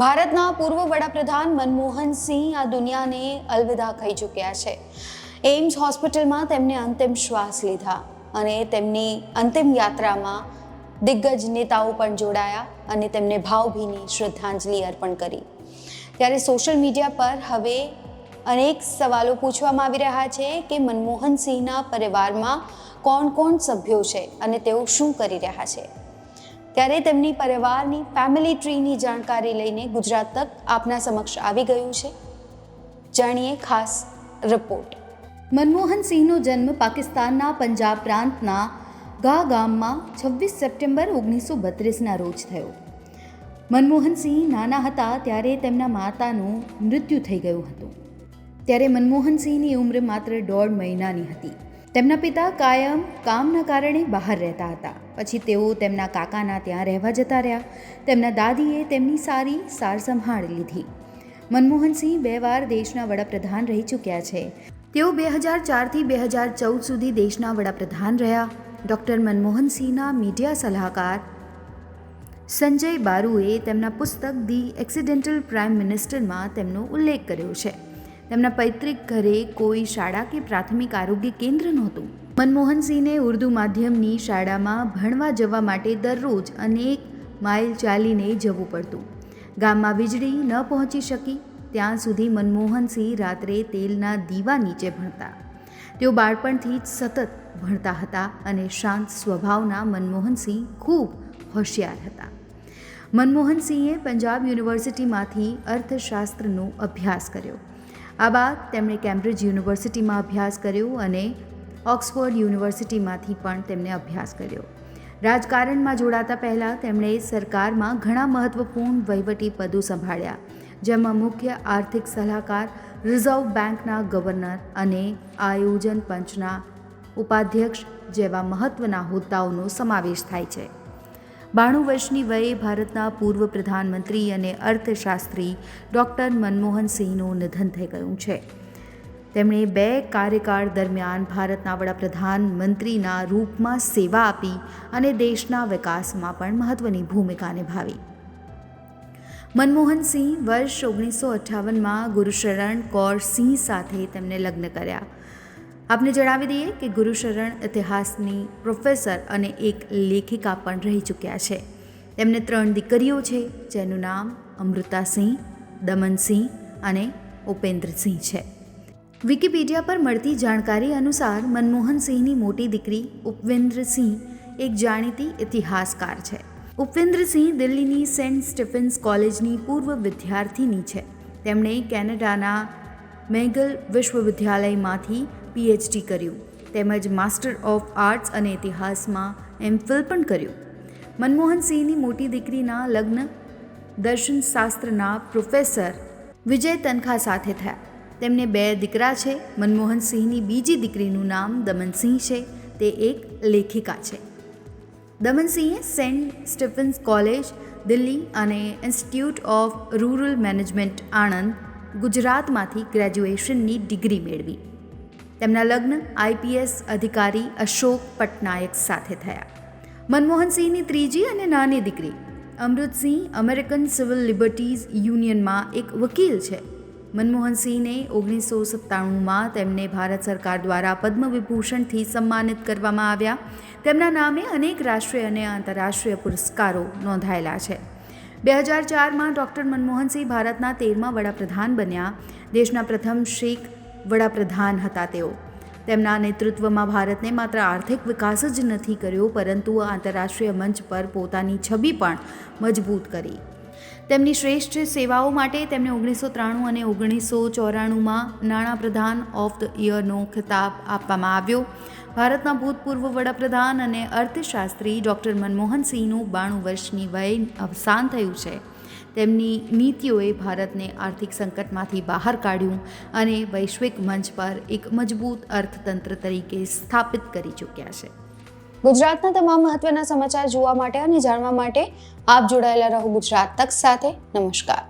ભારતના પૂર્વ વડાપ્રધાન મનમોહન સિંહ આ દુનિયાને અલવિદા કહી ચૂક્યા છે. એમ્સ હોસ્પિટલમાં તેમને અંતિમ શ્વાસ લીધા અને તેમની અંતિમ યાત્રામાં દિગ્ગજ નેતાઓ પણ જોડાયા અને તેમને ભાવભીની શ્રદ્ધાંજલિ અર્પણ કરી. ત્યારે સોશિયલ મીડિયા પર હવે અનેક સવાલો પૂછવામાં આવી રહ્યા છે કે મનમોહન સિંહના પરિવારમાં કોણ કોણ સભ્યો છે અને તેઓ શું કરી રહ્યા છે? ત્યારે તેમની પરિવારની ફેમિલી ટ્રીની જાણકારી લઈને ગુજરાત તક આપના સમક્ષ આવી ગયું છે. જાણીએ ખાસ રિપોર્ટ મનમોહન સિંહનો જન્મ પાકિસ્તાનના પંજાબ પ્રાંતના ગા ગામમાં છવ્વીસ સપ્ટેમ્બર ઓગણીસો બત્રીસના રોજ થયો. મનમોહન સિંહ નાના હતા ત્યારે તેમના માતાનું મૃત્યુ થઈ ગયું હતું. ત્યારે મનમોહન સિંહની ઉંમર માત્ર દોઢ મહિનાની હતી. તેમના પિતા કાયમ કામના કારણે બહાર રહેતા હતા. પછી તેઓ તેમના કાકાના ત્યાં રહેવા જતા રહ્યા. તેમના દાદીએ તેમની સારી સારસંભાળ લીધી. મનમોહનસિંહ બે વાર દેશના વડાપ્રધાન રહી ચૂક્યા છે. તેઓ બે હજાર ચારથી બે હજાર ચૌદ સુધી દેશના વડાપ્રધાન રહ્યા. ડૉક્ટર મનમોહનસિંહના મીડિયા સલાહકાર સંજય બારુએ તેમના પુસ્તક ધી એક્સિડેન્ટલ પ્રાઇમ મિનિસ્ટરમાં તેમનો ઉલ્લેખ કર્યો છે. તેમના પૈતૃક ઘરે કોઈ શાળા કે પ્રાથમિક આરોગ્ય કેન્દ્ર નહોતું. મનમોહનસિંહને ઉર્દુ માધ્યમની શાળામાં ભણવા જવા માટે દરરોજ અનેક માઇલ ચાલીને જવું પડતું. ગામમાં વીજળી ન પહોંચી શકી, ત્યાં સુધી મનમોહનસિંહ રાત્રે તેલના દીવા નીચે ભણતા. તેઓ બાળપણથી જ સતત ભણતા હતા અને શાંત સ્વભાવના મનમોહનસિંહ ખૂબ હોશિયાર હતા. મનમોહનસિંહે પંજાબ યુનિવર્સિટીમાંથી અર્થશાસ્ત્રનો અભ્યાસ કર્યો. આ બાદ તેમણે કેમ્બ્રિજ યુનિવર્સિટીમાં અભ્યાસ કર્યો અને ઓક્સફોર્ડ યુનિવર્સિટીમાંથી પણ તેમણે અભ્યાસ કર્યો. રાજકારણમાં જોડાતા પહેલાં તેમણે સરકારમાં ઘણા મહત્વપૂર્ણ વહીવટી પદો સંભાળ્યા, જેમાં મુખ્ય આર્થિક સલાહકાર, રિઝર્વ બેંકના ગવર્નર અને આયોજન પંચના ઉપાધ્યક્ષ જેવા મહત્ત્વના હોદ્દાઓનો સમાવેશ થાય છે. બાણું વર્ષની વયે ભારતના પૂર્વ પ્રધાનમંત્રી અને અર્થશાસ્ત્રી ડૉક્ટર મનમોહનસિંહનું નિધન થઈ ગયું છે. તેમણે બે કાર્યકાળ દરમિયાન ભારતના વડાપ્રધાન મંત્રીના રૂપમાં સેવા આપી અને દેશના વિકાસમાં પણ મહત્ત્વની ભૂમિકા નિભાવી. મનમોહનસિંહ વર્ષ ઓગણીસો અઠ્ઠાવનમાં ગુરુશરણ કૌર સિંહ સાથે તેમને લગ્ન કર્યા. આપને જણાવી દઈએ કે ગુરુશરણ ઇતિહાસની પ્રોફેસર અને એક લેખિકા પણ રહી ચૂક્યા છે. તેમને ત્રણ દીકરીઓ છે, જેનું નામ અમૃતાસિંહ, દમનસિંહ અને ઉપેન્દ્રસિંહ છે. વિકિપીડિયા પર મળતી જાણકારી અનુસાર મનમોહન સિંહની મોટી દીકરી ઉપવેન્દ્રસિંહ એક જાણીતી ઇતિહાસકાર છે. ઉપવેન્દ્રસિંહ દિલ્હીની સેન્ટ સ્ટીફન્સ કોલેજની પૂર્વ વિદ્યાર્થીની છે. તેમણે કેનેડાના મેગલ વિશ્વવિદ્યાલયમાંથી પીએચડી કર્યું, તેમજ માસ્ટર ઓફ આર્ટ્સ અને ઇતિહાસમાં એમ ફિલ પણ કર્યું. મનમોહન સિંહની મોટી દીકરીના લગ્ન દર્શનશાસ્ત્રના પ્રોફેસર વિજય તનખા સાથે થયા. તેમને બે દીકરા છે, મનમોહન સિંહની બીજી દીકરીનું નામ દમનસિંહ છે, તે એક લેખિકા છે. દમનસિંહે સેન્ટ સ્ટીફન્સ કોલેજ, દિલ્હી અને institute of rural management Anand, ગુજરાતમાંથી ગ્રેજ્યુએશનની ડિગ્રી મેળવી. તેમના લગ્ન આઈપીએસ અધિકારી અશોક પટનાયક સાથે થયા. મનમોહનસિંહની ત્રીજી અને નાની દીકરી, અમૃતસિંહ અમેરિકન સિવિલ લિબર્ટીઝ યુનિયનમાં એક વકીલ છે. મનમોહનસિંહને ઓગણીસો સત્તાણુંમાં તેમને ભારત સરકાર દ્વારા પદ્મ વિભૂષણથી સન્માનિત કરવામાં આવ્યા. તેમના નામે અનેક રાષ્ટ્રીય અને આંતરરાષ્ટ્રીય પુરસ્કારો નોંધાયેલા છે. બે હજાર ચારમાં ડૉક્ટર મનમોહનસિંહ ભારતના તેરમા વડાપ્રધાન બન્યા. દેશના પ્રથમ શીખ વડાપ્રધાન હતા તેઓ. તેમના નેતૃત્વમાં ભારતને માત્ર આર્થિક વિકાસ જ નથી કર્યો, પરંતુ આંતરરાષ્ટ્રીય મંચ પર પોતાની છબી પણ મજબૂત કરી. તેમની શ્રેષ્ઠ સેવાઓ માટે તેમને ઓગણીસો ત્રાણું અને ઓગણીસો ચોરાણુંમાં નાણાપ્રધાન ઓફ ધ યરનો ખિતાબ આપવામાં આવ્યો. ભારતના ભૂતપૂર્વ વડાપ્રધાન અને અર્થશાસ્ત્રી ડૉક્ટર મનમોહન સિંહનું બાણું વર્ષની વયે અવસાન થયું છે. તેમની નીતિઓએ ભારતને આર્થિક સંકટમાંથી બહાર કાઢ્યું અને વૈશ્વિક મંચ પર એક મજબૂત અર્થતંત્ર તરીકે સ્થાપિત કરી ચૂક્યા છે. ગુજરાતના તમામ મહત્વના સમાચાર જોવા માટે અને જાણવા માટે આપ જોડાયેલા રહો ગુજરાત તક સાથે. નમસ્કાર.